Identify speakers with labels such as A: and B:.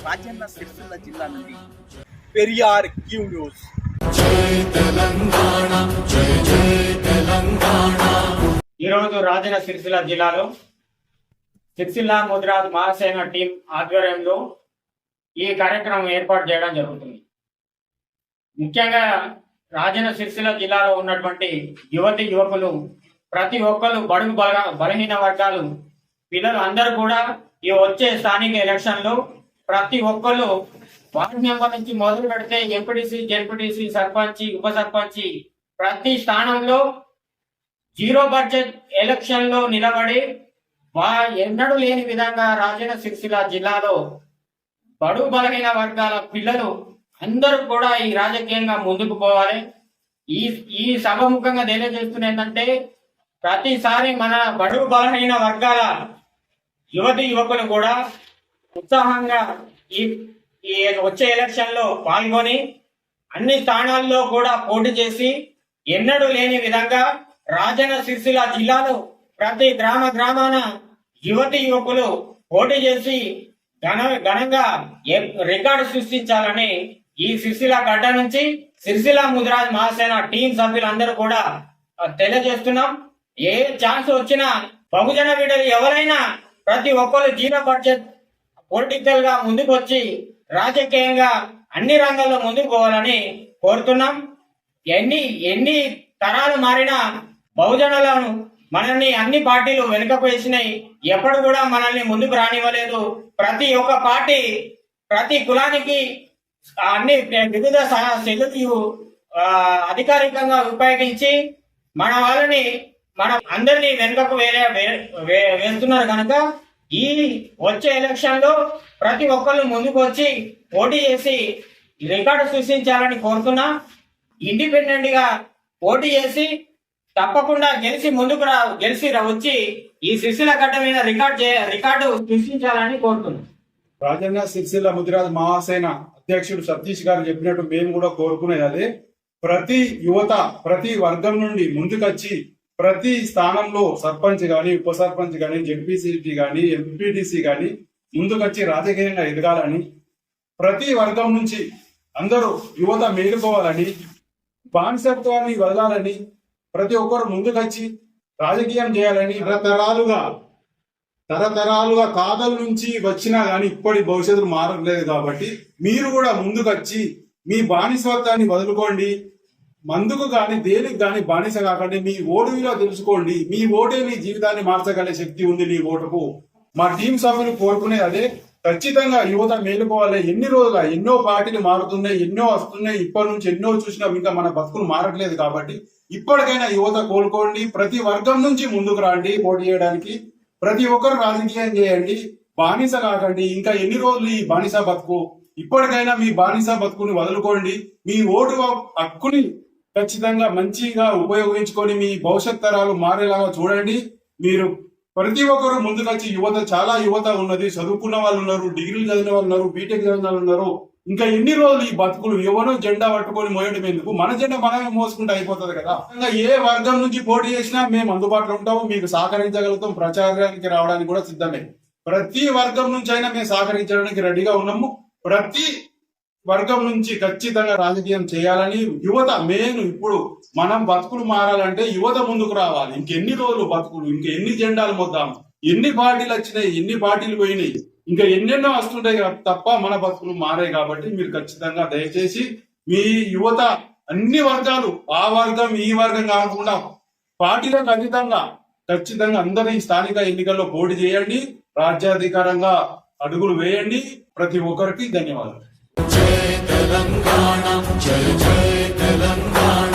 A: రాజన్న సిరిసిల్ల జిల్లా నుండి Periyar Q news.
B: ఈరోజు రాజన్న సిరిసిల్ల జిల్లాలో సిరిసిల్ల ముద్రాజ్ మహాసేన టీం ఆధ్వర్యంలో ఈ కార్యక్రమం ఏర్పాటు చేయడం జరుగుతుంది. ముఖ్యంగా రాజన్న సిరిసిల్ల జిల్లాలో ఉన్నటువంటి యువతి యువకులు ప్రతి ఒక్కరు బడుగు బల బలహీన వర్గాలు పిల్లలు అందరూ కూడా ఈ వచ్చే స్థానిక ఎలక్షన్లో ప్రతి ఒక్కరు వార్డు మెంబర్ నుంచి మొదలు పెడితే ఎంపీటీసీ జెడ్పీటీసీ సర్పంచి ఉప సర్పంచి ప్రతి స్థానంలో జీరో బడ్జెట్ ఎలక్షన్లో నిలబడి వా ఎన్నడూ లేని విధంగా రాజన్న సిరిసిల్ల జిల్లాలో బడు బలహీన వర్గాల పిల్లలు అందరూ కూడా ఈ రాజకీయంగా ముందుకు పోవాలి. ఈ ఈ సభముఖంగా తెలియజేస్తున్న ఏంటంటే ప్రతిసారి మన బడు బలహీన వర్గాల యువతి యువకులు కూడా ఉత్సాహంగా ఈ ఈ వచ్చే ఎలక్షన్లో పాల్గొని అన్ని స్థానాల్లో కూడా పోటీ చేసి ఎన్నడూ లేని విధంగా రాజన్న సిరిసిల్ల జిల్లాలో ప్రతి గ్రామ గ్రామాన యువతి యువకులు పోటీ చేసి ఘన ఘనంగా రికార్డు సృష్టించాలని ఈ సిరిసిల్ల గడ్డ నుంచి సిరిసిల్ల ముదిరాజ్ మహాసేన టీం సభ్యులందరూ కూడా తెలియజేస్తున్నాం. ఏ ఛాన్స్ వచ్చినా బహుజన వీడలు ఎవరైనా ప్రతి ఒక్కరు జీరో బడ్జెట్ పొలిటికల్గా ముందుకు వచ్చి రాజకీయంగా అన్ని రంగాల్లో ముందుకు పోవాలని కోరుతున్నాం. ఎన్ని ఎన్ని తరాలు మారినా బహుజనులను మనల్ని అన్ని పార్టీలు వెనుకకు వేసినాయి. ఎప్పుడు కూడా మనల్ని ముందుకు రానివ్వలేదు. ప్రతి ఒక్క పార్టీ ప్రతి కులానికి అన్ని వివిధ సెల్లు అధికారికంగా ఉపయోగించి మన వాళ్ళని మన అందరినీ వెనుకకు వేరే వే- వే- వేస్తున్నారు కనుక ఈ వచ్చే ఎలక్షన్లో ప్రతి ఒక్కరు ముందుకు వచ్చి పోటీ చేసి రికార్డు సృష్టించాలని కోరుతున్నా ఇండిపెండెంట్గా పోటీ చేసి తప్పకుండా గెలిచి ముందుకు రా గెలిచి వచ్చి ఈ శిశుల గడ్డ మీద రికార్డ్ చే రికార్డు సృష్టించాలని కోరుతున్నాం.
C: రాజన్న సిరిసిల్ల ముదిరాజ్ మహాసేన అధ్యక్షుడు సతీష్ గారు చెప్పినట్టు మేము కూడా కోరుకునేది అదే ప్రతి యువత ప్రతి వర్గం నుండి ముందుకొచ్చి ప్రతి స్థానంలో సర్పంచ్ కానీ ఉప సర్పంచ్ కానీ జెడ్పీసీపీ కానీ ఎంపీటీసీ కానీ ముందుకొచ్చి రాజకీయంగా ఎదగాలని ప్రతి వర్గం నుంచి అందరూ యువత మేలుకోవాలని బానిసత్వాన్ని వదలాలని ప్రతి ఒక్కరు ముందుకొచ్చి రాజకీయం చేయాలని తరతరాలుగా తరతరాలుగా కాదల నుంచి వచ్చినా కానీ ఇప్పటి భవిష్యత్తు మారట్లేదు కాబట్టి మీరు కూడా ముందుకొచ్చి మీ బానిసత్వాన్ని వదులుకోండి మందుకు గాని దేనికి గాని బానిస కాకండి. మీ ఓటు విలువ తెలుసుకోండి. మీ ఓటే మీ జీవితాన్ని మార్చగల శక్తి ఉంది నీ ఓటుకు. మా టీం సభ్యులు కోరుకునే అదే ఖచ్చితంగా యువత మేలుకోవాలి. ఎన్ని రోజుల ఎన్నో పార్టీలు మారుతున్నాయి ఎన్నో వస్తున్నాయి. ఇప్పటి నుంచి ఎన్నో చూసినా ఇంకా మన బతుకులు మారట్లేదు కాబట్టి ఇప్పటికైనా యువత కోలుకోండి. ప్రతి వర్గం నుంచి ముందుకు రండి పోటీ చేయడానికి. ప్రతి ఒక్కరు రాజకీయం చేయండి. బానిస కాకండి. ఇంకా ఎన్ని రోజులు ఈ బానిస బతుకు? ఇప్పటికైనా మీ బానిస బతుకుని వదులుకోండి. మీ ఓటు హక్కుని ఖచ్చితంగా మంచిగా ఉపయోగించుకొని మీ భవిష్యత్ తరాలు మారేలాగా చూడండి. మీరు ప్రతి ఒక్కరు ముందుకొచ్చి యువత చాలా యువత ఉన్నది. చదువుకున్న వాళ్ళు ఉన్నారు డిగ్రీలు చదివిన వాళ్ళు ఉన్నారు బీటెక్ చదివిన వాళ్ళు ఉన్నారు. ఇంకా ఎన్ని రోజులు ఈ బతుకులు? ఎవరో జెండా పట్టుకొని మోయడం ఎందుకు? మన జెండా మనమే మోసుకుంటే అయిపోతుంది కదా. ఇంకా ఏ వర్గం నుంచి పోటీ చేసినా మేము అందుబాటులో ఉంటాము. మీకు సహకరించగలుగుతాం. ప్రచారానికి రావడానికి కూడా సిద్ధమే. ప్రతి వర్గం నుంచి అయినా మేము సహకరించడానికి రెడీగా ఉన్నాము. ప్రతి వర్గం నుంచి ఖచ్చితంగా రాజకీయం చేయాలని యువత మెయిన్ ఇప్పుడు మనం బతుకులు మారాలంటే యువత ముందుకు రావాలి. ఇంకెన్ని రోజులు బతుకులు ఇంకెన్ని జెండాలు మొద్దాం ఎన్ని పార్టీలు వచ్చినాయి ఎన్ని పార్టీలు పోయినాయి ఇంకా ఎన్నెన్నో వస్తుంటాయి తప్ప మన బతుకులు మారాయి కాబట్టి మీరు ఖచ్చితంగా దయచేసి మీ యువత అన్ని వర్గాలు ఆ వర్గం ఈ వర్గం కాకుండా పార్టీలకు ఖచ్చితంగా ఖచ్చితంగా అందరి స్థానిక ఎన్నికల్లో పోటీ చేయండి రాజ్యాధికారంగా అడుగులు వేయండి. ప్రతి ఒక్కరికి ధన్యవాదాలు.
D: जय तेलङ्गाणा जय जय तेलङ्गाणा